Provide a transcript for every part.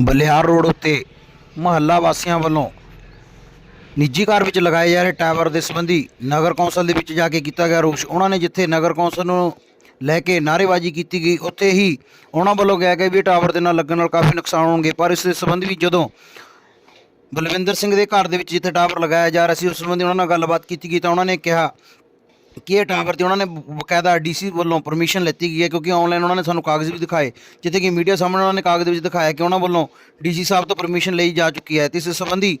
ਬਲਿਆਰ road ਉੱਤੇ ਮੁਹੱਲਾ ਵਾਸੀਆਂ ਵੱਲੋਂ ਨਿੱਜੀ ਘਰ ਵਿੱਚ ਲਗਾਏ ਜਾ ਰਹੇ ਟਾਵਰ ਦੇ ਸੰਬੰਧੀ ਨਗਰ ਕੌਂਸਲ ਦੇ ਵਿੱਚ ਜਾ ਕੇ ਕੀਤਾ ਗਿਆ ਰੋਸ਼। ਉਹਨਾਂ ਨੇ ਜਿੱਥੇ ਨਗਰ ਕੌਂਸਲ ਨੂੰ ਲੈ ਕੇ ਨਾਅਰੇਬਾਜ਼ੀ ਕੀਤੀ ਗਈ, ਉੱਥੇ ਹੀ ਉਹਨਾਂ ਵੱਲੋਂ ਕਿਹਾ ਗਿਆ ਵੀ ਟਾਵਰ ਦੇ ਨਾਲ ਲੱਗਣ ਨਾਲ ਕਾਫੀ ਨੁਕਸਾਨ ਹੋਣਗੇ। ਪਰ ਇਸ ਦੇ ਸੰਬੰਧ ਵਿੱਚ ਜਦੋਂ ਬਲਵਿੰਦਰ ਸਿੰਘ ਦੇ ਘਰ ਦੇ ਵਿੱਚ ਜਿੱਥੇ ਟਾਵਰ ਲਗਾਇਆ ਜਾ ਰਿਹਾ ਸੀ, ਉਸ ਸੰਬੰਧੀ ਉਹਨਾਂ ਨਾਲ ਗੱਲਬਾਤ ਕੀਤੀ ਗਈ ਤਾਂ ਉਹਨਾਂ ਨੇ ਕਿਹਾ ਕਿ ਟਾਵਰ ਤੇ ਉਹਨਾਂ ਨੇ ਬਕਾਇਦਾ ਡੀਸੀ ਵੱਲੋਂ ਪਰਮਿਸ਼ਨ ਲੈਤੀ ਗਈ ਹੈ ਕਿਉਂਕਿ ਆਨਲਾਈਨ ਉਹਨਾਂ ਨੇ ਸਾਨੂੰ ਕਾਗਜ਼ ਵੀ ਦਿਖਾਏ। ਜਿੱਥੇ ਕਿ ਮੀਡੀਆ ਸਾਹਮਣੇ ਉਹਨਾਂ ਨੇ ਕਾਗਜ਼ ਵਿੱਚ ਦਿਖਾਇਆ ਕਿ ਉਹਨਾਂ ਵੱਲੋਂ ਡੀਸੀ ਸਾਹਿਬ ਤੋਂ ਪਰਮਿਸ਼ਨ ਲਈ ਜਾ ਚੁੱਕੀ ਹੈ। ਤੇ ਇਸ ਸੰਬੰਧੀ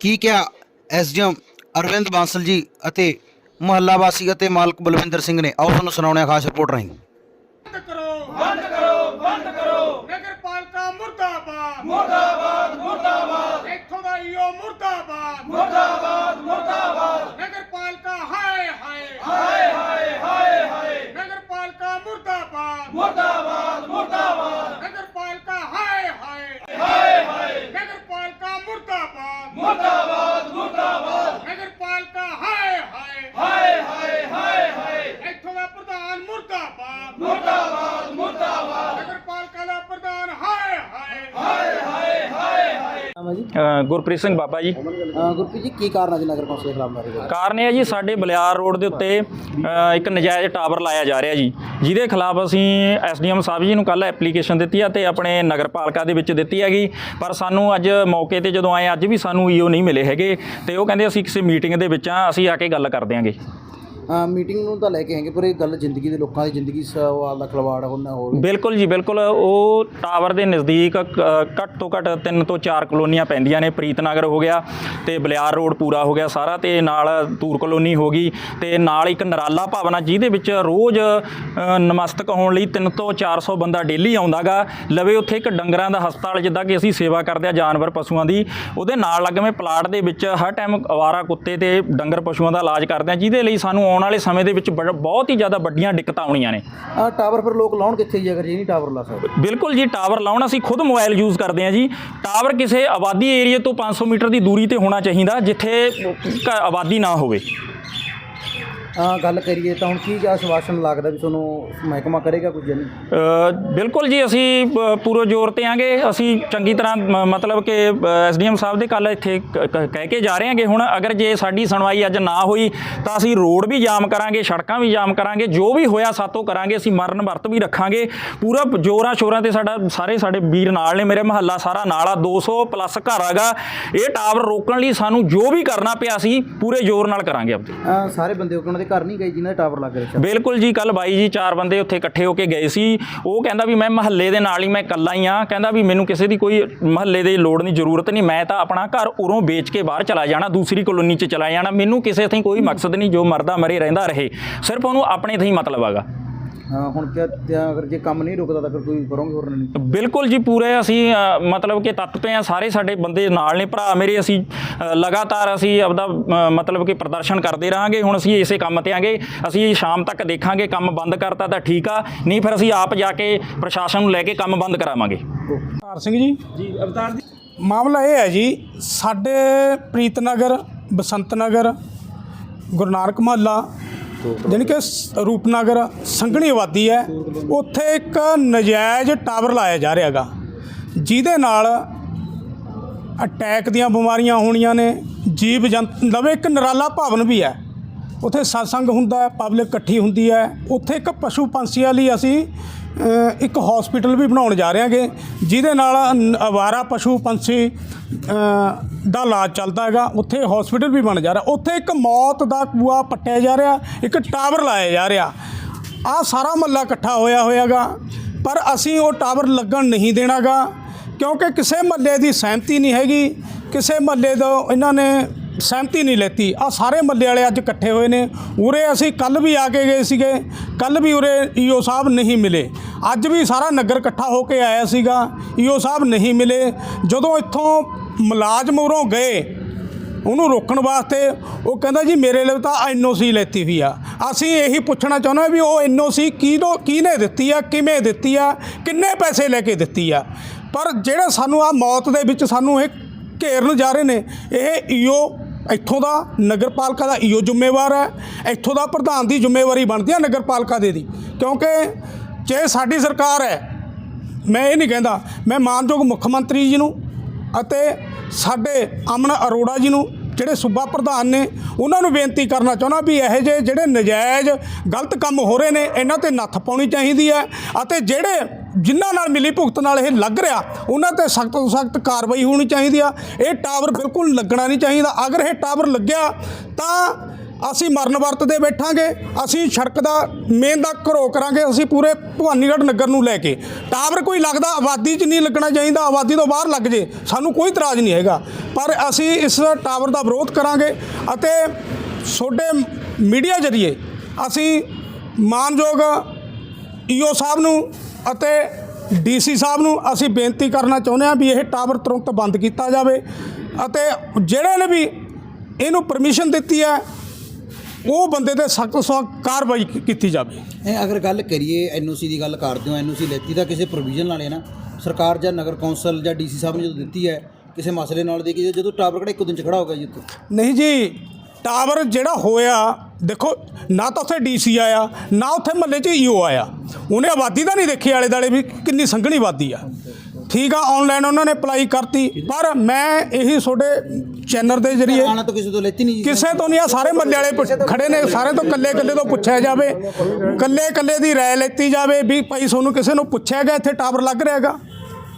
ਕੀ ਕਿਹਾ ਐਸਡੀਐਮ ਅਰਵਿੰਦ ਬਾਂਸਲ ਜੀ ਅਤੇ ਮੁਹੱਲਾ ਵਾਸੀ ਅਤੇ ਮਾਲਕ ਬਲਵਿੰਦਰ ਸਿੰਘ ਨੇ? ਆਓ ਤੁਹਾਨੂੰ ਸੁਣਾਉਣੇ ਹਾਂ ਖਾਸ ਰਿਪੋਰਟ ਰਾਹੀਂ ਬੰਦ ਕਰੋ ਬੰਦ ਕਰੋ ਬੰਦ ਕਰੋ ਨਗਰ ਪਾਲਿਕਾ ਮੁਰਦਾਬਾਦ ਮੁਰਦਾਬਾਦ ਮੁਰਦਾਬਾਦ ਇੱਥੋਂ ਦਾ ਈਓ ਮੁਰਦਾਬਾਦ ਮੁਰਦਾਬਾਦ ਮੁਰਦਾਬਾਦ ਨਗਰ ਪਾਲਿਕਾ ਹਾਏ ਹਾਏ ਹਾਏ ਹਾਏ ਹਾਏ ਹਾਏ ਨਗਰ ਪਾਲਿਕਾ ਮੁਰਦਾਬਾਦ ਮੁਰਦਾਬਾਦ ਮੁਰਦਾਬਾਦ ਨਗਰ ਪਾਲਿਕਾ ਹਾਏ ਹਾਏ ਹਾਏ ਹਾਏ ਨਗਰ ਪਾਲਿਕਾ ਮੁਰਦਾਬਾਦ ਮੁਰਦਾਬਾਦ ਮੁਰਦਾਬਾਦ ਨਗਰ ਪਾਲਿਕਾ ਹਾਏ ਹਾਏ ਹਾਏ ਹਾਏ ਹਾਏ ਹਾਏ ਇੱਥੋਂ ਦਾ ਪ੍ਰਧਾਨ ਮੁਰਦਾਬਾਦ ਮੁਰਦਾਬਾਦ ਮੁਰਦਾਬਾਦ ਨਗਰ ਪਾਲਿਕਾ ਦਾ ਪ੍ਰਧਾਨ ਹਾਏ ਹਾਏ ਨਾਮ ਜੀ ਅ, ਗੁਰਪ੍ਰੀਤ ਸਿੰਘ ਬਾਬਾ ਜੀ। ਗੁਰਪ੍ਰੀਤ ਜੀ ਕੀ ਕਾਰਨ ਹੈ ਜੀ ਨਗਰ ਕੌਂਸਲ ਦੇ ਖਿਲਾਫ ਨਾਅਰੇਬਾਜ਼ੀ ਕਾਰਨ ਇਹ ਹੈ ਜੀ ਸਾਡੇ ਬਲਿਆਰ ਰੋਡ ਦੇ ਉੱਤੇ ਅ, ਇੱਕ ਨਜਾਇਜ਼ ਟਾਵਰ ਲਾਇਆ ਜਾ ਰਿਹਾ ਜੀ ਜਿਹਦੇ ਖਿਲਾਫ ਅਸੀਂ ਐਸਡੀਐਮ ਸਾਹਿਬ ਜੀ ਨੂੰ ਕੱਲ ਐਪਲੀਕੇਸ਼ਨ ਦਿੱਤੀ ਆ ਤੇ ਆਪਣੇ ਨਗਰਪਾਲਿਕਾ ਦੇ ਵਿੱਚ ਦਿੱਤੀ ਹੈਗੀ। ਪਰ ਸਾਨੂੰ ਅੱਜ ਮੌਕੇ ਤੇ ਜਦੋਂ ਆਏ ਅੱਜ ਵੀ ਸਾਨੂੰ ਈਓ ਨਹੀਂ ਮਿਲੇ ਹੈਗੇ ਤੇ ਉਹ ਕਹਿੰਦੇ ਅਸੀਂ ਕਿਸੇ ਮੀਟਿੰਗ ਦੇ ਵਿੱਚ ਆ ਅਸੀਂ ਆ ਕੇ ਗੱਲ ਕਰ ਦਿਆਂਗੇ। ਮੀਟਿੰਗ ਨੂੰ ਤਾਂ ਲੈ ਕੇ ਆਏਗੇ, ਪਰ ਇਹ ਗੱਲ ਜ਼ਿੰਦਗੀ ਦੇ ਲੋਕਾਂ ਦੀ ਜ਼ਿੰਦਗੀ, ਸਵਾਲ ਦਾ ਖਲਵਾੜ ਹੋਣਾ ਹੋਰ ਬਿਲਕੁਲ ਜੀ, ਬਿਲਕੁਲ। ਉਹ ਟਾਵਰ ਦੇ ਨਜ਼ਦੀਕ ਘੱਟ ਤੋਂ ਘੱਟ ਤਿੰਨ ਤੋਂ ਚਾਰ ਕਲੋਨੀਆਂ ਪੈਂਦੀਆਂ ਨੇ। ਪ੍ਰੀਤਨਗਰ ਹੋ ਗਿਆ ਤੇ ਬਲਿਆਰ ਰੋਡ ਪੂਰਾ ਹੋ ਗਿਆ ਸਾਰਾ ਤੇ ਨਾਲ ਤੂਰ ਕਲੋਨੀ ਹੋ ਗਈ ਤੇ ਨਾਲ ਇੱਕ ਨਰਾਲਾ ਭਵਨ ਆ ਜਿਹਦੇ ਵਿੱਚ ਰੋਜ਼ ਨਮਸਤਕ ਹੋਣ ਲਈ 3 ਤੋਂ 400 ਬੰਦਾ ਡੇਲੀ ਆਉਂਦਾਗਾ। ਲਵੇ ਉੱਥੇ ਇੱਕ ਡੰਗਰਾਂ ਦਾ ਹਸਪਤਾਲ ਜਿੱਦਾਂ ਕਿ ਅਸੀਂ ਸੇਵਾ ਕਰਦੇ ਆ ਜਾਨਵਰ ਪਸ਼ੂਆਂ ਦੀ। ਉਹਦੇ ਨਾਲ ਲੱਗਵੇਂ ਪਲਾਟ ਦੇ ਵਿੱਚ ਹਰ ਟਾਈਮ ਅਵਾਰਾ ਕੁੱਤੇ ਤੇ ਡੰਗਰ ਪਸ਼ੂਆਂ ਦਾ ਇਲਾਜ ਕਰਦੇ ਆ ਜਿਹਦੇ ਲਈ ਸਾਨੂੰ ਆਉਣ ਵਾਲੇ ਸਮੇਂ ਦੇ ਵਿੱਚ ਬੜ- ਬਹੁਤ ਹੀ ਜ਼ਿਆਦਾ ਵੱਡੀਆਂ ਦਿੱਕਤਾਂ ਆਉਣੀਆਂ ਨੇ। ਆ ਟਾਵਰ ਫਿਰ ਲੋਕ ਲਾਉਣ ਕਿੱਥੇ ਜੀ ਅਗਰ ਜੇ? ਨਹੀਂ ਟਾਵਰ ਲਾ ਸਕਦੇ। ਬਿਲਕੁਲ ਜੀ ਟਾਵਰ ਲਾਉਣ ਅਸੀਂ ਖੁਦ ਮੋਬਾਈਲ ਯੂਜ਼ ਕਰਦੇ ਹਾਂ ਜੀ। ਟਾਵਰ ਕਿਸੇ ਆਬਾਦੀ ਏਰੀਆ ਤੋਂ 500 ਮੀਟਰ ਦੀ ਦੂਰੀ ਤੇ ਹੋਣਾ ਚਾਹੀਦਾ ਜਿੱਥੇ ਕ- ਆਬਾਦੀ ਨਾ ਹੋਵੇ। ਗੱਲ ਕਰੀਏ ਤਾਂ ਹੁਣ ਕੀ ਆਸ਼ਵਾਸਨ ਲੱਗਦਾ ਵੀ ਤੁਹਾਨੂੰ ਮਹਿਕਮਾ ਕਰੇਗਾ ਕੁਝ ਨਹੀਂ ਬਿਲਕੁਲ ਜੀ ਅਸੀਂ ਪ- ਪੂਰੇ ਜ਼ੋਰ ਤੇ ਆਂਗੇ। ਅਸੀਂ ਚੰਗੀ ਤਰ੍ਹਾਂ ਮ- ਮਤਲਬ ਕਿ ਐਸਡੀਐਮ ਸਾਹਿਬ ਦੇ ਕੱਲ ਇੱਥੇ ਕ- ਕ- ਕਹਿ ਕੇ ਜਾ ਰਹੇ ਹਾਂਗੇ ਹੁਣ ਅਗਰ ਜੇ ਸਾਡੀ ਸੁਣਵਾਈ ਅੱਜ ਨਾ ਹੋਈ ਤਾਂ ਅਸੀਂ ਰੋਡ ਵੀ ਜਾਮ ਕਰਾਂਗੇ ਸੜਕਾਂ ਵੀ ਜਾਮ ਕਰਾਂਗੇ ਜੋ ਵੀ ਹੋਇਆ ਸਾਤੋਂ ਕਰਾਂਗੇ ਅਸੀਂ ਮਰਨ ਵਰਤ ਵੀ ਰੱਖਾਂਗੇ। ਪੂਰਾ ਜੋਰਾਂ ਸ਼ੋਰਾਂ ਤੇ ਸਾਡਾ ਸਾਰੇ ਸਾਡੇ ਵੀਰ ਨਾਲ ਨੇ ਮੇਰੇ ਮਹੱਲਾ ਸਾਰਾ ਨਾਲ ਆ 200 ਪਲੱਸ ਘਰ ਹੈਗਾ। ਇਹ ਟਾਵਰ ਰੋਕਣ ਲਈ ਸਾਨੂੰ ਜੋ ਵੀ ਕਰਨਾ ਪਿਆ ਸੀ ਪੂਰੇ ਜ਼ੋਰ ਨਾਲ ਕਰਾਂਗੇ ਆਪਦੇ। ਸਾਰੇ ਬੰਦੇ ਉਹਨਾਂ ਦੇ ਘਰ ਨਹੀਂ ਗਏ ਜਿਨ੍ਹਾਂ ਦੇ ਟਾਵਰ ਲੱਗ ਰਹੇ ਸੀ। ਬਿਲਕੁਲ ਜੀ ਕੱਲ ਬਾਈ ਜੀ ਚਾਰ ਬੰਦੇ ਉੱਥੇ ਇਕੱਠੇ ਹੋ ਕੇ ਗਏ ਸੀ। ਉਹ ਕਹਿੰਦਾ ਵੀ ਮੈਂ ਮਹੱਲੇ ਦੇ ਨਾਲ ਹੀ ਮੈਂ ਇਕੱਲਾ ਹੀ ਆ ਕਹਿੰਦਾ ਵੀ ਮੈਨੂੰ ਕਿਸੇ ਦੀ ਕੋਈ ਮਹੱਲੇ ਦੀ ਲੋੜ ਨਹੀਂ, ਜ਼ਰੂਰਤ ਨਹੀਂ। ਮੈਂ ਤਾਂ ਆਪਣਾ ਘਰ ਉਰੋਂ ਵੇਚ ਕੇ ਬਾਹਰ ਚਲਾ ਜਾਣਾ, ਦੂਸਰੀ ਕਲੋਨੀ 'ਚ ਚਲਾ ਜਾਣਾ। ਮੈਨੂੰ ਕਿਸੇ ਥੀ ਕੋਈ ਮਕਸਦ ਨਹੀਂ, ਜੋ ਮਰਦਾ ਮਰੇ ਰਹਿੰਦਾ ਰਹੇ। ਸਿਰਫ ਉਹਨੂੰ ਆਪਣੇ ਥਾਂ ਹੀ ਮਤਲਬ ਹੈਗਾ। ਹਾਂ ਹੁਣ ਕਿਆ ਤੇ ਅਗਰ ਜੇ ਕੰਮ ਨਹੀਂ ਰੁਕਦਾ ਤਾਂ ਫਿਰ ਕੋਈ ਕਰੋਗੇ ਹੋਰ ਨਹੀਂ। ਬਿਲਕੁਲ ਜੀ ਪੂਰੇ ਅਸੀਂ ਅ, ਮਤਲਬ ਕਿ ਤੱਤ ਪਏ ਆ ਸਾਰੇ ਸਾਡੇ ਬੰਦੇ ਨਾਲ ਨੇ ਭਰਾ ਮੇਰੇ ਅਸੀਂ ਅ, ਲਗਾਤਾਰ ਅਸੀਂ ਆਪਦਾ ਅ, ਮਤਲਬ ਕਿ ਪ੍ਰਦਰਸ਼ਨ ਕਰਦੇ ਰਹਾਂਗੇ ਹੁਣ ਅਸੀਂ ਇਸੇ ਕੰਮ ਤੇ ਆਂਗੇ ਅਸੀਂ ਸ਼ਾਮ ਤੱਕ ਦੇਖਾਂਗੇ ਕੰਮ ਬੰਦ ਕਰਤਾ ਤਾਂ ਠੀਕ ਆ ਨਹੀਂ ਫਿਰ ਅਸੀਂ ਆਪ ਜਾ ਕੇ ਪ੍ਰਸ਼ਾਸਨ ਨੂੰ ਲੈ ਕੇ ਕੰਮ ਬੰਦ ਕਰਾਵਾਂਗੇ। ਅਵਤਾਰ ਸਿੰਘ ਜੀ। ਜੀ ਅਵਤਾਰ ਜੀ। ਮਾਮਲਾ ਇਹ ਹੈ ਜੀ ਸਾਡੇ ਪ੍ਰੀਤਨਗਰ ਬਸੰਤ ਨਗਰ ਗੁਰੂ ਨਾਨਕ ਮਹੱਲਾ ਜਾਣੀ ਕਿ ਸ- ਰੂਪਨਗਰ ਸੰਘਣੀ ਆਬਾਦੀ ਹੈ। ਉੱਥੇ ਇੱਕ ਨਜਾਇਜ਼ ਟਾਵਰ ਲਾਇਆ ਜਾ ਰਿਹਾ ਹੈਗਾ। ਜਿਹਦੇ ਨਾਲ ਅਟੈਕ ਦੀਆਂ ਬਿਮਾਰੀਆਂ ਹੋਣੀਆਂ ਨੇ, ਜੀਵ ਜੰਤ ਨਵੇਂ ਇੱਕ ਨਿਰਾਲਾ ਭਵਨ ਵੀ ਹੈ। ਉੱਥੇ satsang ਹੁੰਦਾ ਹੈ, ਪਬਲਿਕ ਇਕੱਠੀ ਹੁੰਦੀ ਹੈ। ਉੱਥੇ ਇੱਕ ਪਸ਼ੂ ਪੰਛੀਆਂ ਲਈ ਅਸੀਂ ਇੱਕ ਹਸਪੀਟਲ ਵੀ ਬਣਾਉਣ ਜਾ ਰਹੇ ਹਾਂਗੇ, ਜਿਹਦੇ ਨਾਲ ਨ- ਅਵਾਰਾ ਪਸ਼ੂ ਪੰਛੀ ਦਾ ਇਲਾਜ ਚੱਲਦਾ ਹੈਗਾ। ਉੱਥੇ ਹਸਪੀਟਲ ਵੀ ਬਣ ਜਾ ਰਿਹਾ। ਉੱਥੇ ਇੱਕ ਮੌਤ ਦਾ ਕੂਆ ਪੱਟਿਆ ਜਾ ਰਿਹਾ, ਇੱਕ ਟਾਵਰ ਲਾਇਆ ਜਾ ਰਿਹਾ। ਆ ਸਾਰਾ ਮਹੱਲਾ ਇਕੱਠਾ ਹੋਇਆ ਹੋਇਆਗਾ। ਪਰ ਅਸੀਂ ਉਹ ਟਾਵਰ ਲੱਗਣ ਨਹੀਂ ਦੇਣਾਗਾ, ਕਿਉਂਕਿ ਕਿਸੇ ਮਹੱਲੇ ਦੀ ਸਹਿਮਤੀ ਨਹੀਂ ਹੈਗੀ। ਕਿਸੇ ਮਹੱਲੇ ਦਾ ਇਹਨਾਂ ਨੇ ਸਹਿਮਤੀ ਨਹੀਂ ਲੈਤੀ। ਆ ਸਾਰੇ ਮਹੱਲੇ ਵਾਲੇ ਅੱਜ ਇਕੱਠੇ ਹੋਏ ਨੇ। ਉਰੇ ਅਸੀਂ ਕੱਲ ਵੀ ਆ ਕੇ ਗਏ ਸੀਗੇ। ਕੱਲ ਵੀ ਉਰੇ ਈਓ ਸਾਹਿਬ ਨਹੀਂ ਮਿਲੇ। ਅੱਜ ਵੀ ਸਾਰਾ ਨਗਰ ਇਕੱਠਾ ਹੋ ਕੇ ਆਇਆ ਸੀਗਾ। ਈਓ ਸਾਹਿਬ ਨਹੀਂ ਮਿਲੇ। ਜਦੋਂ ਇੱਥੋਂ ਮੁਲਾਜ਼ਮ ਉਰੋਂ ਗਏ, ਉਹਨੂੰ ਰੋਕਣ ਵਾਸਤੇ ਉਹ ਕਹਿੰਦਾ ਜੀ ਮੇਰੇ ਲਈ ਤਾਂ ਐਨਓਸੀ ਲੈਤੀ ਹੋਈ ਆ। ਅਸੀਂ ਇਹੀ ਪੁੱਛਣਾ ਚਾਹੁੰਦੇ ਹਾਂ ਵੀ ਉਹ ਐਨਓਸੀ ਕਿਹਦੋਂ ਕਿਹਨੇ ਦਿੱਤੀ ਆ, ਕਿਵੇਂ ਦਿੱਤੀ ਆ, ਕਿੰਨੇ ਪੈਸੇ ਲੈ ਕੇ ਦਿੱਤੀ ਆ। ਪਰ ਜਿਹੜਾ ਸਾਨੂੰ ਆ ਮੌਤ ਦੇ ਵਿੱਚ ਸਾਨੂੰ ਇਹ ਘੇਰਨ ਜਾ ਰਹੇ ਨੇ, ਇਹ ਈਓ ਇੱਥੋਂ ਦਾ ਨਗਰਪਾਲਿਕਾ ਦਾ ਈਓ ਜ਼ਿੰਮੇਵਾਰ ਹੈ, ਇੱਥੋਂ ਦਾ ਪ੍ਰਧਾਨ ਦੀ ਜ਼ਿੰਮੇਵਾਰੀ ਬਣਦੀ ਹੈ ਨਗਰਪਾਲਿਕਾ ਦੇ ਦੀ। ਕਿਉਂਕਿ ਜੇ ਸਾਡੀ ਸਰਕਾਰ ਹੈ, ਮੈਂ ਇਹ ਨਹੀਂ ਕਹਿੰਦਾ, ਮੈਂ ਮਾਨਯੋਗ ਮੁੱਖ ਮੰਤਰੀ ਜੀ ਨੂੰ ਅਤੇ ਸਾਡੇ ਅਮਨ ਅਰੋੜਾ ਜੀ ਨੂੰ, ਜਿਹੜੇ ਸੂਬਾ ਪ੍ਰਧਾਨ ਨੇ, ਉਹਨਾਂ ਨੂੰ ਬੇਨਤੀ ਕਰਨਾ ਚਾਹੁੰਦਾ ਵੀ ਇਹੋ ਜਿਹੇ ਜਿਹੜੇ ਨਜਾਇਜ਼ ਗਲਤ ਕੰਮ ਹੋ ਰਹੇ ਨੇ, ਇਹਨਾਂ ਤੇ ਨੱਥ ਪਾਉਣੀ ਚਾਹੀਦੀ ਹੈ ਅਤੇ ਜਿਹੜੇ ਜਿਨ੍ਹਾਂ ਨਾਲ ਮਿਲੀ ਭੁਗਤ ਨਾਲ ਇਹ ਲੱਗ ਰਿਹਾ, ਉਹਨਾਂ ਤੇ ਸਖਤ ਤੋਂ ਸਖਤ ਕਾਰਵਾਈ ਹੋਣੀ ਚਾਹੀਦੀ ਆ। ਇਹ ਟਾਵਰ ਬਿਲਕੁਲ ਲੱਗਣਾ ਨਹੀਂ ਚਾਹੀਦਾ। ਅਗਰ ਇਹ ਟਾਵਰ ਲੱਗਿਆ, ਤਾਂ ਅਸੀਂ ਮਰਨ ਵਰਤ ਦੇ ਬੈਠਾਂਗੇ, ਅਸੀਂ ਸੜਕ ਦਾ ਮੇਨ ਦਾ ਘਰੋ ਕਰਾਂਗੇ, ਅਸੀਂ ਪੂਰੇ ਭਵਾਨੀਗੜ੍ਹ ਨਗਰ ਨੂੰ ਲੈ ਕੇ। ਟਾਵਰ ਕੋਈ ਲੱਗਦਾ, ਆਬਾਦੀ 'ਚ ਨਹੀਂ ਲੱਗਣਾ ਚਾਹੀਦਾ, ਆਬਾਦੀ ਤੋਂ ਬਾਹਰ ਲੱਗ ਜੇ, ਸਾਨੂੰ ਕੋਈ ਇਤਰਾਜ਼ ਨਹੀਂ ਹੈਗਾ। ਪਰ ਅਸੀਂ ਇਸ ਟਾਵਰ ਦਾ ਵਿਰੋਧ ਕਰਾਂਗੇ ਅਤੇ ਛੋਡੇ ਮੀਡੀਆ ਜਰੀਏ ਅਸੀਂ ਮਾਨਯੋਗ ਈਓ ਸਾਹਿਬ ਨੂੰ ਅਤੇ ਡੀਸੀ ਸਾਹਿਬ ਨੂੰ ਅਸੀਂ ਬੇਨਤੀ ਕਰਨਾ ਚਾਹੁੰਦੇ ਹਾਂ ਵੀ ਇਹ ਟਾਵਰ ਤੁਰੰਤ ਬੰਦ ਕੀਤਾ ਜਾਵੇ ਅਤੇ ਜਿਹੜੇ ਨੇ ਵੀ ਇਹਨੂੰ ਪਰਮਿਸ਼ਨ ਦਿੱਤੀ ਹੈ ਉਹ ਬੰਦੇ ਤੇ ਸਖਤ ਸਖਤ ਕਾਰਵਾਈ ਕੀਤੀ ਜਾਵੇ। ਇਹ ਅਗਰ ਗੱਲ ਕਰੀਏ ਐਨਓਸੀ ਦੀ ਗੱਲ ਕਰਦੇ ਹੋ ਐਨਓਸੀ ਲੈਤੀ ਤਾਂ ਕਿਸੇ ਪ੍ਰੋਵੀਜ਼ਨ ਨਾਲ ਹੈ ਨਾ ਸਰਕਾਰ ਜਾਂ ਨਗਰ ਕੌਂਸਲ ਜਾਂ ਡੀਸੀ ਸਾਹਿਬ ਨੇ ਜਦੋਂ ਦਿੱਤੀ ਹੈ ਕਿਸੇ ਮਸਲੇ ਨਾਲ ਦੇ ਕੇ ਜਦੋਂ ਟਾਵਰ ਕਿਹੜਾ ਇੱਕ ਦਿਨ ਚ ਖੜਾ ਹੋ ਗਿਆ ਜੀ ਉੱਥੇ? ਨਹੀਂ ਜੀ ਟਾਵਰ ਜਿਹੜਾ ਹੋਇਆ ਦੇਖੋ ਨਾ ਤਾਂ ਉੱਥੇ ਡੀਸੀ ਆਇਆ ਨਾ ਉੱਥੇ ਮਹੱਲੇ 'ਚ ਈਓ ਆਇਆ। ਉਹਨੇ ਆਬਾਦੀ ਦਾ ਨਹੀਂ ਦੇਖੀ ਆਲੇ ਦਾਲੇ ਵੀ ਕਿੰਨੀ ਸੰਘਣੀ ਆਬਾਦੀ ਆ। ਠੀਕ ਆ ਆਨਲਾਈਨ ਉਹਨਾਂ ਨੇ ਅਪਲਾਈ ਕਰਤੀ ਪਰ ਮੈਂ ਇਹੀ ਤੁਹਾਡੇ ਚੈਨਲ ਦੇ ਜਰੀਏ ਆਣਾ ਤਾਂ ਕਿਸੇ ਤੋਂ ਲੈਤੀ ਨਹੀਂ ਕਿਸੇ ਤੋਂ ਨਹੀਂ ਆ ਸਾਰੇ ਮੱਲੇ ਵਾਲੇ ਪੁੱਛ- ਖੜੇ ਨੇ ਸਾਰੇ ਤੋਂ ਕੱਲੇ ਕੱਲੇ ਤੋਂ ਪੁੱਛਿਆ ਜਾਵੇ। ਕੱਲੇ ਕੱਲੇ ਦੀ ਰਾਏ ਲੈਤੀ ਜਾਵੇ ਵੀ ਭਾਈ ਤੁਹਾਨੂੰ ਕਿਸੇ ਨੂੰ ਪੁੱਛਿਆ ਗਿਆ ਇੱਥੇ ਟਾਵਰ ਲੱਗ ਰਿਹਾ ਹੈਗਾ।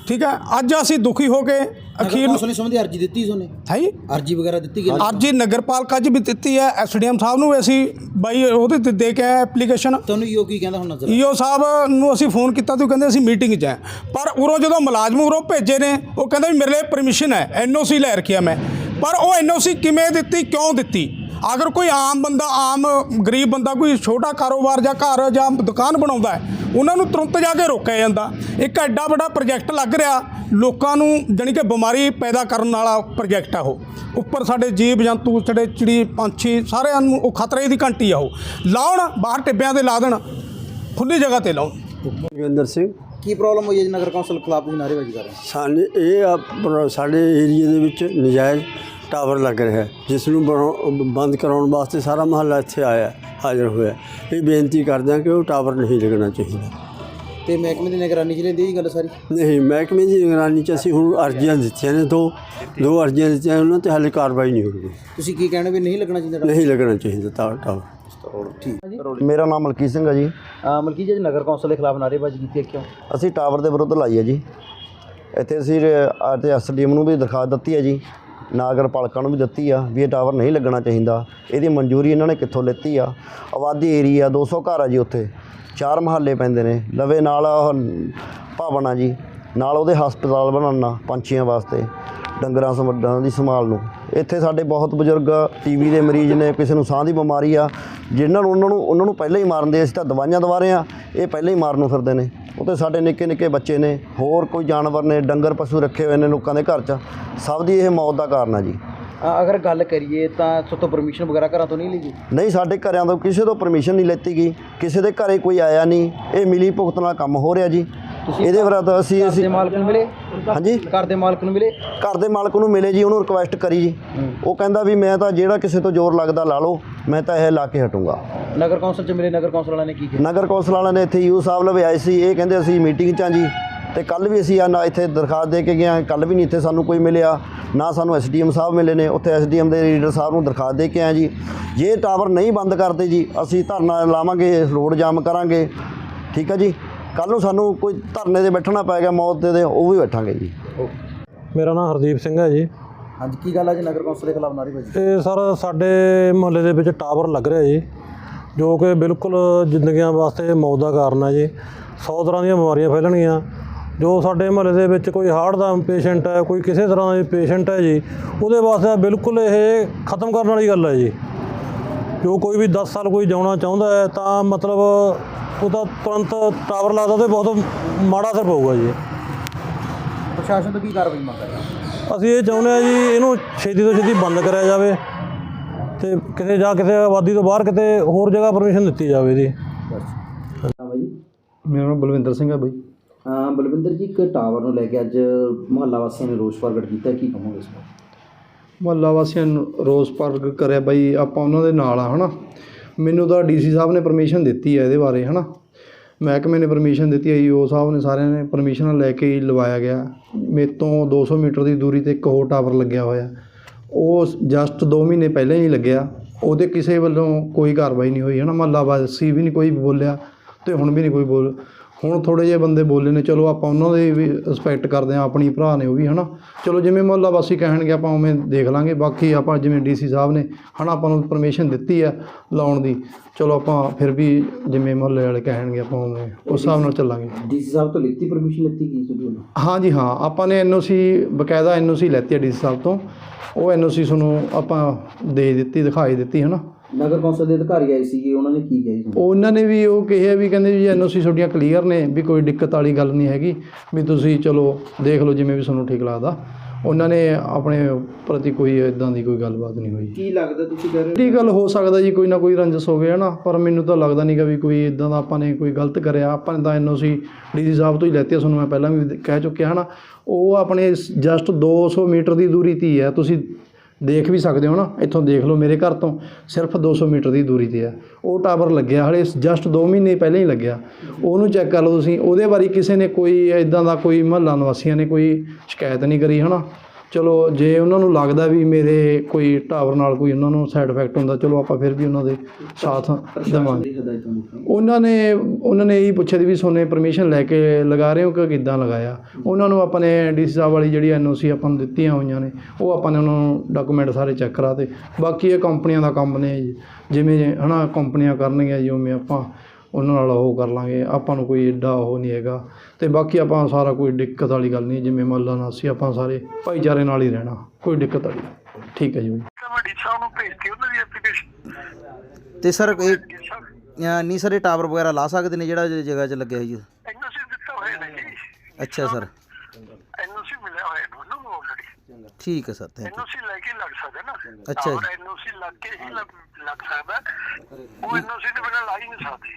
ਠੀਕ ਹੈ? ਅੱਜ ਅਸੀਂ ਦੁਖੀ ਹੋ ਕੇ ਅਖੀਰ ਨੂੰ ਕੌਂਸਲ ਨੇ ਸੰਬੰਧੀ ਅਰਜੀ ਦਿੱਤੀ ਸੀ ਉਹਨੇ? ਹੈ ਜੀ? ਅਰਜੀ ਵਗੈਰਾ ਦਿੱਤੀ ਗਈ ਹੀ ਨਗਰਪਾਲਿਕਾ 'ਚ ਵੀ ਦਿੱਤੀ ਹੈ। ਐਸਡੀਐਮ ਸਾਹਿਬ ਨੂੰ ਵੀ ਅਸੀਂ ਬਾਈ ਉਹਦੇ ਤੇ ਦੇ ਕੇ ਆਏ ਐਪਲੀਕੇਸ਼ਨ ਤੁਹਾਨੂੰ ਈਓ ਕੀ ਕਹਿੰਦਾ ਹੁਣ ਨਜ਼ਰ ਈਓ ਸਾਹਿਬ ਨੂੰ ਅਸੀਂ ਫੋਨ ਕੀਤਾ ਤੇ ਉਹ ਕਹਿੰਦੇ ਅਸੀਂ ਮੀਟਿੰਗ 'ਚ ਹੈ। ਪਰ ਉਰੋਂ ਜਦੋਂ ਮੁਲਾਜ਼ਮ ਉਰੋਂ ਭੇਜੇ ਨੇ ਉਹ ਕਹਿੰਦਾ ਵੀ ਮੇਰੇ ਲਈ ਪਰਮਿਸ਼ਨ ਹੈ। ਐਨਓਸੀ ਲੈ ਰੱਖਿਆ ਮੈਂ। ਪਰ ਉਹ ਐਨਓਸੀ ਕਿਵੇਂ ਦਿੱਤੀ ਕਿਉਂ ਦਿੱਤੀ? ਅਗਰ ਕੋਈ ਆਮ ਬੰਦਾ ਆਮ ਗਰੀਬ ਬੰਦਾ ਕੋਈ ਛੋਟਾ ਕਾਰੋਬਾਰ ਜਾਂ ਘਰ ਜਾਂ ਦੁਕਾਨ ਬਣਾਉਂਦਾ ਉਹਨਾਂ ਨੂੰ ਤੁਰੰਤ ਜਾ ਕੇ ਰੋਕਿਆ ਜਾਂਦਾ। ਇੱਕ ਐਡਾ ਵੱਡਾ ਪ੍ਰੋਜੈਕਟ ਲੱਗ ਰਿਹਾ ਲੋਕਾਂ ਨੂੰ ਜਾਣੀ ਕਿ ਬਿਮਾਰੀ ਪੈਦਾ ਕਰਨ ਵਾਲਾ ਪ੍ਰੋਜੈਕਟ ਆ ਉਹ। ਉੱਪਰ ਸਾਡੇ ਜੀਵ ਜੰਤੂ ਸਾਡੇ ਚਿੜੀ ਪੰਛੀ ਸਾਰਿਆਂ ਨੂੰ ਉਹ ਖਤਰੇ ਦੀ ਘੰਟੀ ਆ ਉਹ। ਲਾਉਣ ਬਾਹਰ ਟਿੱਬਿਆਂ ਤੇ ਲਾ ਦੇਣ ਖੁੱਲੀ ਜਗ੍ਹਾ ਤੇ ਲਾਉਣ। ਜੋਗਿੰਦਰ ਸਿੰਘ। ਕੀ ਪ੍ਰੋਬਲਮ ਹੋਈ ਹੈ ਜੀ? ਨਗਰ ਕੌਂਸਲ ਖਿਲਾਫ ਤੁਸੀਂ ਨਾਅਰੇਬਾਜ਼ੀ ਕਰ ਰਹੇ ਸਾਡੇ ਇਹ ਸਾਡੇ ਏਰੀਏ ਦੇ ਵਿੱਚ ਨਜਾਇਜ਼ ਟਾਵਰ ਲੱਗ ਰਿਹਾ ਹੈ ਜਿਸ ਨੂੰ ਬੰਦ ਕਰਾਉਣ ਵਾਸਤੇ ਸਾਰਾ ਮਹੱਲਾ ਇੱਥੇ ਆਇਆ ਹਾਜ਼ਰ ਹੋਇਆ ਇਹ ਬੇਨਤੀ ਕਰਦੇ ਹਾਂ ਕਿ ਉਹ ਟਾਵਰ ਨਹੀਂ ਲੱਗਣਾ ਚਾਹੀਦਾ। ਤੇ ਮਹਿਕਮੇ ਦੀ ਨਿਗਰਾਨੀ ਚ ਲੈਂਦੀ ਇਹ ਗੱਲ ਸਾਰੀ? ਨਹੀਂ ਮਹਿਕਮੇ ਦੀ ਨਿਗਰਾਨੀ 'ਚ ਅਸੀਂ ਹੁਣ ਅਰਜ਼ੀਆਂ ਦਿੱਤੀਆਂ ਨੇ ਦੋ ਦੋ ਅਰਜ਼ੀਆਂ ਦਿੱਤੀਆਂ ਉਹਨਾਂ ਤੇ ਹਾਲੇ ਕਾਰਵਾਈ ਨਹੀਂ ਹੋਈ। ਤੁਸੀਂ ਕੀ ਕਹਿਣਾ ਵੀ ਨਹੀਂ ਲੱਗਣਾ ਚਾਹੀਦਾ ਨਹੀਂ ਲੱਗਣਾ ਚਾਹੀਦਾ ਟਾਵਰ। ਟਾਵਰ ਠੀਕ। ਮੇਰਾ ਨਾਮ ਮਲਕੀਤ ਸਿੰਘ ਹੈ ਜੀ। ਮਲਕੀ ਜੀ ਨਗਰ ਕੌਂਸਲ ਦੇ ਖਿਲਾਫ ਨਾਅਰੇਬਾਜ਼ੀ ਕੀਤੀ ਹੈ ਕਿਉਂ? ਅਸੀਂ ਟਾਵਰ ਦੇ ਵਿਰੁੱਧ ਲਾਈ ਹੈ ਜੀ। ਇੱਥੇ ਅਸੀਂ ਅਤੇ ਐਸਡੀਐਮ ਨੂੰ ਵੀ ਦਰਖਾਸਤ ਦਿੱਤੀ ਹੈ ਜੀ। ਨਾਗਰ ਪਾਲਿਕਾ ਨੂੰ ਵੀ ਦਿੱਤੀ ਆ, ਵੀ ਇਹ ਟਾਵਰ ਨਹੀਂ ਲੱਗਣਾ ਚਾਹੀਦਾ। ਇਹਦੀ ਮਨਜ਼ੂਰੀ ਇਹਨਾਂ ਨੇ ਕਿੱਥੋਂ ਲਿੱਤੀ ਆ? ਆਬਾਦੀ ਏਰੀਆ 200 ਘਰ ਆ ਜੀ ਉੱਥੇ। ਚਾਰ ਮਹੱਲੇ ਪੈਂਦੇ ਨੇ। ਲਵੇ ਨਾਲ ਉਹ ਭਵਨ ਆ ਜੀ, ਨਾਲ ਉਹਦੇ ਹਸਪਤਾਲ ਬਣਾਉਣਾ ਪੰਛੀਆਂ ਵਾਸਤੇ, ਡੰਗਰਾਂ ਸੰਵੱਡਾਂ ਦੀ ਸੰਭਾਲ ਨੂੰ। ਇੱਥੇ ਸਾਡੇ ਬਹੁਤ ਬਜ਼ੁਰਗ ਟੀਵੀ ਦੇ ਮਰੀਜ਼ ਨੇ, ਕਿਸੇ ਨੂੰ ਸਾਹ ਦੀ ਬਿਮਾਰੀ ਆ ਜਿਨ੍ਹਾਂ ਨੂੰ ਉਹਨਾਂ ਨੂੰ ਉਹਨਾਂ ਨੂੰ ਪਹਿਲਾਂ ਹੀ ਮਾਰਨ ਦੇ ਅਸੀਂ ਤਾਂ ਦਵਾਈਆਂ ਦਵਾ ਰਹੇ ਆ, ਇਹ ਪਹਿਲਾਂ ਹੀ ਮਾਰਨ ਨੂੰ ਫਿਰਦੇ ਨੇ। ਉਹ ਤੇ ਸਾਡੇ ਨਿੱਕੇ ਨਿੱਕੇ ਬੱਚੇ ਨੇ ਹੋਰ ਕੋਈ ਜਾਨਵਰ ਨੇ ਡੰਗਰ ਪਸ਼ੂ ਰੱਖੇ ਹੋਏ ਨੇ ਲੋਕਾਂ ਦੇ ਘਰ 'ਚ ਸਭ ਦੀ ਇਹ ਮੌਤ ਦਾ ਕਾਰਨ ਆ ਜੀ। ਅਗਰ ਗੱਲ ਕਰੀਏ ਤਾਂ ਸੋਤੋਂ ਪਰਮਿਸ਼ਨ ਵਗੈਰਾ ਘਰਾਂ ਤੋਂ ਨਹੀਂ ਲਈ ਗਈ? ਨਹੀਂ ਸਾਡੇ ਘਰਾਂ ਤੋਂ ਕਿਸੇ ਤੋਂ ਪਰਮਿਸ਼ਨ ਨਹੀਂ ਲੈਤੀ ਗਈ। ਕਿਸੇ ਦੇ ਘਰੇ ਕੋਈ ਆਇਆ ਨਹੀਂ ਇਹ ਮਿਲੀ ਭੁਗਤ ਨਾਲ ਕੰਮ ਹੋ ਰਿਹਾ ਜੀ। ਇਹਦੇ ਵਿਰੁੱਧ ਅਸੀਂ ਅਸੀਂ ਮਾਲਕ ਨੂੰ ਮਿਲੇ? ਹਾਂਜੀ? ਘਰ ਦੇ ਮਾਲਕ ਨੂੰ ਮਿਲੇ? ਘਰ ਦੇ ਮਾਲਕ ਨੂੰ ਮਿਲੇ ਜੀ ਉਹਨੂੰ ਰਿਕੁਐਸਟ ਕਰੀ ਜੀ। ਉਹ ਕਹਿੰਦਾ ਵੀ ਮੈਂ ਤਾਂ ਜਿਹੜਾ ਕਿਸੇ ਤੋਂ ਜ਼ੋਰ ਲੱਗਦਾ ਲਾ ਲਓ ਮੈਂ ਤਾਂ ਇਹ ਲਾ ਕੇ ਹਟੂੰਗਾ। ਨਗਰ ਕੌਂਸਲ ਚ ਮਿਲੇ ਨਗਰ ਕੌਂਸਲ ਵਾਲਿਆਂ ਨੇ ਕੀ ਕੀਤਾ ਨਗਰ ਕੌਂਸਲ ਵਾਲਿਆਂ ਨੇ ਇੱਥੇ ਯੂ ਸਾਹਿਬ ਲਵੇ ਆਏ ਸੀ ਇਹ ਕਹਿੰਦੇ ਅਸੀਂ ਮੀਟਿੰਗ 'ਚ ਆ ਜੀ। ਤੇ ਕੱਲ ਵੀ ਅਸੀਂ ਆ ਨਾ ਇੱਥੇ ਦਰਖਾਸਤ ਦੇ ਕੇ ਗਏ ਕੱਲ ਵੀ ਨਹੀਂ ਇੱਥੇ ਸਾਨੂੰ ਕੋਈ ਮਿਲਿਆ ਨਾ ਸਾਨੂੰ ਐਸਡੀਐਮ ਸਾਹਿਬ ਮਿਲੇ ਨੇ। ਉੱਥੇ ਐਸਡੀਐਮ ਦੇ ਲੀਡਰ ਸਾਹਿਬ ਨੂੰ ਦਰਖਾਸਤ ਦੇ ਕੇ ਆਏ ਜੀ। ਜੇ ਟਾਵਰ ਨਹੀਂ ਬੰਦ ਕਰਦੇ ਜੀ ਅਸੀਂ ਧਰਨਾ ਲਾਵਾਂਗੇ ਰੋਡ ਜਾਮ ਕਰਾਂਗੇ। ਠੀਕ ਹੈ ਜੀ? ਕੱਲ ਨੂੰ ਸਾਨੂੰ ਕੋਈ ਧਰਨੇ ਤੇ ਬੈਠਣਾ ਪਏਗਾ ਮੌਤ ਦੇ ਦੇ ਉਹ ਵੀ ਬੈਠਾਂਗੇ ਜੀ। ਮੇਰਾ ਨਾਮ ਹਰਦੀਪ ਸਿੰਘ ਹੈ ਜੀ। ਹਾਂਜੀ ਕੀ ਗੱਲ ਹੈ ਜੀ? ਨਗਰ ਕੌਂਸਲ ਦੇ ਖਿਲਾਫ ਨਾਅਰੇਬਾਜ਼ੀ ਇਹ ਸਰ ਸਾਡੇ ਮੁਹੱਲੇ ਦੇ ਵਿੱਚ ਟਾਵਰ ਲੱਗ ਰਿਹਾ ਜੀ ਜੋ ਕਿ ਬਿਲਕੁਲ ਜ਼ਿੰਦਗੀਆਂ ਵਾਸਤੇ ਮੌਤ ਦਾ ਕਾਰਨ ਹੈ ਜੀ। 100 ਤਰ੍ਹਾਂ ਦੀਆਂ ਬਿਮਾਰੀਆਂ ਫੈਲਣਗੀਆਂ। ਜੋ ਸਾਡੇ ਮੁਹੱਲੇ ਦੇ ਵਿੱਚ ਕੋਈ ਹਾਰਟ ਦਾ ਪੇਸ਼ੈਂਟ ਹੈ ਕੋਈ ਕਿਸੇ ਤਰ੍ਹਾਂ ਦਾ ਪੇਸ਼ੈਂਟ ਹੈ ਜੀ ਉਹਦੇ ਵਾਸਤੇ ਬਿਲਕੁਲ ਇਹ ਖਤਮ ਕਰਨ ਵਾਲੀ ਗੱਲ ਹੈ ਜੀ। ਜੋ ਕੋਈ ਵੀ 10 ਸਾਲ ਕੋਈ ਜਿਉਣਾ ਚਾਹੁੰਦਾ ਹੈ ਤਾਂ ਮਤਲਬ ਉਹਦਾ ਤੁਰੰਤ ਟਾਵਰ ਲਾਦਾ ਤੇ ਬਹੁਤ ਮਾੜਾ ਅਸਰ ਪਊਗਾ ਜੀ। ਪ੍ਰਸ਼ਾਸਨ ਤੋਂ ਕੀ ਕਾਰਵਾਈ ਮੰਗ ਅਸੀਂ ਇਹ ਚਾਹੁੰਦੇ ਆ ਜੀ ਇਹਨੂੰ ਛੇਤੀ ਤੋਂ ਛੇਤੀ ਬੰਦ ਕਰਿਆ ਜਾਵੇ ਤੇ ਕਿਤੇ ਜਾ ਕਿਸੇ ਆਬਾਦੀ ਤੋਂ ਬਾਹਰ ਕਿਤੇ ਹੋਰ ਜਗ੍ਹਾ ਪਰਮਿਸ਼ਨ ਦਿੱਤੀ ਜਾਵੇ ਇਹਦੀ ਮੇਰਾ ਨਾਮ ਬਲਵਿੰਦਰ ਸਿੰਘ ਹੈ ਬਾਈ। ਹਾਂ ਬਲਵਿੰਦਰ ਜੀ ਇੱਕ ਟਾਵਰ ਨੂੰ ਲੈ ਕੇ ਅੱਜ ਮੁਹੱਲਾ ਵਾਸੀਆਂ ਨੇ ਰੋਸ ਪ੍ਰਗਟ ਕੀਤਾ ਕੀ ਕਹੋਗੇ ਇਸ ਬਾਰੇ? ਮੁਹੱਲਾ ਵਾਸੀਆਂ ਨੂੰ ਰੋਸ ਪ੍ਰਗਟ ਕਰਿਆ ਬਾਈ ਆਪਾਂ ਉਹਨਾਂ ਦੇ ਨਾਲ ਆ ਹਨਾ? ਮੈਨੂੰ ਤਾਂ ਡੀਸੀ ਸਾਹਿਬ ਨੇ ਪਰਮਿਸ਼ਨ ਦਿੱਤੀ ਹੈ ਇਹਦੇ ਬਾਰੇ ਹੈ ਨਾ ਮਹਿਕਮੇ ਨੇ ਪਰਮਿਸ਼ਨ ਦਿੱਤੀ ਹੈ ਈਓ ਸਾਹਿਬ ਨੇ ਸਾਰਿਆਂ ਨੇ ਪਰਮਿਸ਼ਨ ਲੈ ਕੇ ਹੀ ਲਵਾਇਆ ਗਿਆ। ਮੇਰੇ ਤੋਂ 200 ਮੀਟਰ ਦੀ ਦੂਰੀ ਤੇ ਇੱਕ ਹੋਰ ਟਾਵਰ ਲੱਗਿਆ ਹੋਇਆ। ਉਹ ਜਸਟ 2 ਮਹੀਨੇ ਪਹਿਲਾਂ ਹੀ ਲੱਗਿਆ। ਉਹਦੇ ਕਿਸੇ ਵੱਲੋਂ ਕੋਈ ਕਾਰਵਾਈ ਨਹੀਂ ਹੋਈ ਹੈ ਨਾ ਮਹੱਲਾ ਵਾਸੀ ਵੀ ਨਹੀਂ ਕੋਈ ਬੋਲਿਆ। ਤੇ ਹੁਣ ਵੀ ਨਹੀਂ ਕੋਈ ਬੋਲ ਹੁਣ ਥੋੜੇ ਜਿਹੇ ਬੰਦੇ ਬੋਲੇ ਨੇ ਚਲੋ ਆਪਾਂ ਉਹਨਾਂ ਦੇ ਵੀ ਰਿਸਪੈਕਟ ਕਰਦੇ ਹਾਂ ਆਪਣੀ ਭਰਾ ਨੇ ਉਹ ਵੀ ਹਨਾ? ਚਲੋ ਜਿਵੇਂ ਮੁਹੱਲਾ ਵਾਸੀ ਕਹਿਣਗੇ ਆਪਾਂ ਉਵੇਂ ਦੇਖ ਲਾਂਗੇ। ਬਾਕੀ ਆਪਾਂ ਜਿਵੇਂ ਡੀਸੀ ਸਾਹਿਬ ਨੇ ਹਨਾ ਆਪਾਂ ਨੂੰ ਪਰਮਿਸ਼ਨ ਦਿੱਤੀ ਆ ਲਾਉਣ ਦੀ। ਚਲੋ ਆਪਾਂ ਫਿਰ ਵੀ ਜਿਵੇਂ ਮੁਹੱਲੇ ਵਾਲੇ ਕਹਿਣਗੇ ਆਪਾਂ ਉਵੇਂ ਉਸ ਹਿਸਾਬ ਨਾਲ ਚੱਲਾਂਗੇ। ਡੀਸੀ ਸਾਹਿਬ ਤੋਂ ਲਿੱਤੀ ਪਰਮਿਸ਼ਨ ਲਿੱਤੀ ਕੀ ਤੁਹਾਡੀ ਵੱਲੋਂ ਹਾਂਜੀ ਹਾਂ। ਆਪਾਂ ਨੇ ਐਨਓਸੀ ਬਕਾਇਦਾ ਐਨਓਸੀ ਲੈਤੀ ਹੈ ਡੀਸੀ ਸਾਹਿਬ ਤੋਂ। ਉਹ ਐਨਓਸੀ ਤੁਹਾਨੂੰ ਆਪਾਂ ਦੇ ਦਿੱਤੀ ਦਿਖਾਈ ਦਿੱਤੀ ਹਨਾ? ਨਗਰ ਕੌਂਸਲ ਦੇ ਅਧਿਕਾਰੀ ਆਏ ਸੀਗੇ ਉਹਨਾਂ ਨੇ ਕੀ ਕਿਹਾ ਜੀ? ਉਹਨਾਂ ਨੇ ਵੀ ਉਹ ਕਿਹਾ ਵੀ ਕਹਿੰਦੇ ਵੀ ਐਨਓਸੀ ਤੁਹਾਡੀਆਂ ਕਲੀਅਰ ਨੇ ਵੀ ਕੋਈ ਦਿੱਕਤ ਵਾਲੀ ਗੱਲ ਨਹੀਂ ਹੈਗੀ ਵੀ ਤੁਸੀਂ ਚਲੋ ਦੇਖ ਲਓ ਜਿਵੇਂ ਵੀ ਤੁਹਾਨੂੰ ਠੀਕ ਲੱਗਦਾ। ਉਹਨਾਂ ਨੇ ਆਪਣੇ ਪ੍ਰਤੀ ਕੋਈ ਇਦਾਂ ਦੀ ਕੋਈ ਗੱਲਬਾਤ ਨਹੀਂ ਹੋਈ। ਕੀ ਲੱਗਦਾ ਤੁਸੀਂ ਕਹਿ ਰਹੇ ਹੋ? ਗੱਲ ਹੋ ਸਕਦਾ ਜੀ ਕੋਈ ਨਾ ਕੋਈ ਰੰਜਸ ਹੋਵੇ ਹਨਾ ਪਰ ਮੈਨੂੰ ਤਾਂ ਲੱਗਦਾ ਨਹੀਂਗਾ ਵੀ ਕੋਈ ਇਦਾਂ ਦਾ ਆਪਾਂ ਨੇ ਕੋਈ ਗਲਤ ਕਰਿਆ। ਆਪਾਂ ਨੇ ਤਾਂ ਐਨਓਸੀ ਡੀਸੀ ਸਾਹਿਬ ਤੋਂ ਹੀ ਲੈਤੀ ਤੁਹਾਨੂੰ ਮੈਂ ਪਹਿਲਾਂ ਵੀ ਕਹਿ ਚੁੱਕਿਆ ਹਨਾ। ਉਹ ਆਪਣੇ ਜਸਟ 200 ਮੀਟਰ ਦੀ ਦੂਰੀ ਤੇ ਹੀ ਹੈ। ਤੁਸੀਂ ਦੇਖ ਵੀ ਸਕਦੇ ਹੋ ਨਾ, ਇੱਥੋਂ ਦੇਖ ਲਓ ਮੇਰੇ ਘਰ ਤੋਂ, ਸਿਰਫ 200 ਮੀਟਰ ਦੀ ਦੂਰੀ ਤੇ ਹੈ ਉਹ ਟਾਵਰ ਲੱਗਿਆ ਹਲੇ ਜਸਟ 2 ਮਹੀਨੇ ਪਹਿਲਾਂ ਹੀ ਲੱਗਿਆ। ਉਹਨੂੰ ਚੈੱਕ ਕਰ ਲਓ ਤੁਸੀਂ, ਉਹਦੇ ਬਾਰੇ ਕਿਸੇ ਨੇ ਕੋਈ ਇਦਾਂ ਦਾ ਕੋਈ ਮਹੱਲਾ ਨਿਵਾਸੀਆਂ ਨੇ ਕੋਈ ਸ਼ਿਕਾਇਤ ਨਹੀਂ ਕਰੀ, ਹਨਾ? ਚਲੋ ਜੇ ਉਹਨਾਂ ਨੂੰ ਲੱਗਦਾ ਵੀ ਮੇਰੇ ਕੋਈ ਟਾਵਰ ਨਾਲ ਕੋਈ ਉਹਨਾਂ ਨੂੰ ਸਾਈਡ ਇਫੈਕਟ ਹੁੰਦਾ ਚਲੋ ਆਪਾਂ ਫਿਰ ਵੀ ਉਹਨਾਂ ਦੇ ਸਾਥ ਦੇਵਾਂਗੇ। ਉਹਨਾਂ ਨੇ ਉਹਨਾਂ ਨੇ ਇਹੀ ਪੁੱਛਿਆ ਵੀ ਸੋਨੇ ਪਰਮਿਸ਼ਨ ਲੈ ਕੇ ਲਗਾ ਰਹੇ ਹੋ ਕਿ ਕਿੱਦਾਂ ਲਗਾਇਆ? ਉਹਨਾਂ ਨੂੰ ਆਪਾਂ ਨੇ ਡੀਸੀ ਸਾਹਿਬ ਵਾਲੀ ਜਿਹੜੀ ਐਨਓਸੀ ਆਪਾਂ ਨੂੰ ਦਿੱਤੀਆਂ ਹੋਈਆਂ ਨੇ ਉਹ ਆਪਾਂ ਨੇ ਉਹਨਾਂ ਨੂੰ ਡਾਕੂਮੈਂਟ ਸਾਰੇ ਚੈੱਕ ਕਰਾਤੇ। ਬਾਕੀ ਇਹ ਕੰਪਨੀਆਂ ਦਾ ਕੰਮ ਨੇ। ਜਿਵੇਂ ਹਨਾ ਕੰਪਨੀਆਂ ਕਰਨਗੀਆਂ ਜੀ ਉਵੇਂ ਆਪਾਂ ਉਹਨਾਂ ਨਾਲ ਉਹ ਕਰ ਲਾਂਗੇ ਆਪਾਂ ਨੂੰ ਕੋਈ ਏਡਾ ਉਹ ਨਹੀਂ ਹੈਗਾ। ਤੇ ਬਾਕੀ ਆਪਾਂ ਸਾਰਾ ਕੋਈ ਦਿੱਕਤ ਵਾਲੀ ਗੱਲ ਨਹੀਂ ਜਿਵੇਂ ਮੱਲਾ ਨਾਲ ਅਸੀਂ ਆਪਾਂ ਸਾਰੇ ਭਾਈਚਾਰੇ ਨਾਲ ਹੀ ਰਹਿਣਾ ਕੋਈ ਦਿੱਕਤ ਵਾਲੀ ਠੀਕ ਹੈ ਜੀ ਵੱਡੀ ਸਾਹਿਬ ਨੂੰ ਭੇਜਤੀ ਉਹਨਾਂ ਦੀ ਐਪਲੀਕੇਸ਼ਨ ਤੇ ਸਰ ਇਹ ਨਹੀਂ ਸਰ ਇਹ ਟਾਵਰ ਵਗੈਰਾ ਲਾ ਸਕਦੇ ਨੇ ਜਿਹੜਾ ਜਿਹੜੀ ਜਗ੍ਹਾ 'ਚ ਲੱਗਿਆ ਜੀ? ਐਨਓਸੀ ਦਿੱਤਾ ਹੋਇਆ ਨੇ ਜੀ। ਅੱਛਾ ਸਰ। ਐਨਓਸੀ ਮਿਲਿਆ ਹੋਇਆ ਨੂੰ ਉਹਨਾਂ ਨੂੰ ਆਲਰੇਡੀ ਠੀਕ ਹੈ ਸਰ ਥੈਂਕ ਐਨਓਸੀ ਲੈ ਕੇ ਲੱਗ ਸਕਦਾ ਨਾ। ਅੱਛਾ ਜੀ। ਐਨਓਸੀ ਲੱਗ ਕੇ ਹੀ ਲੱਗ ਸਕਦਾ। ਉਹ ਐਨਓਸੀ ਦੇ ਬਿਨਾਂ ਲਾ ਹੀ ਨਹੀਂ ਸਕਦੇ।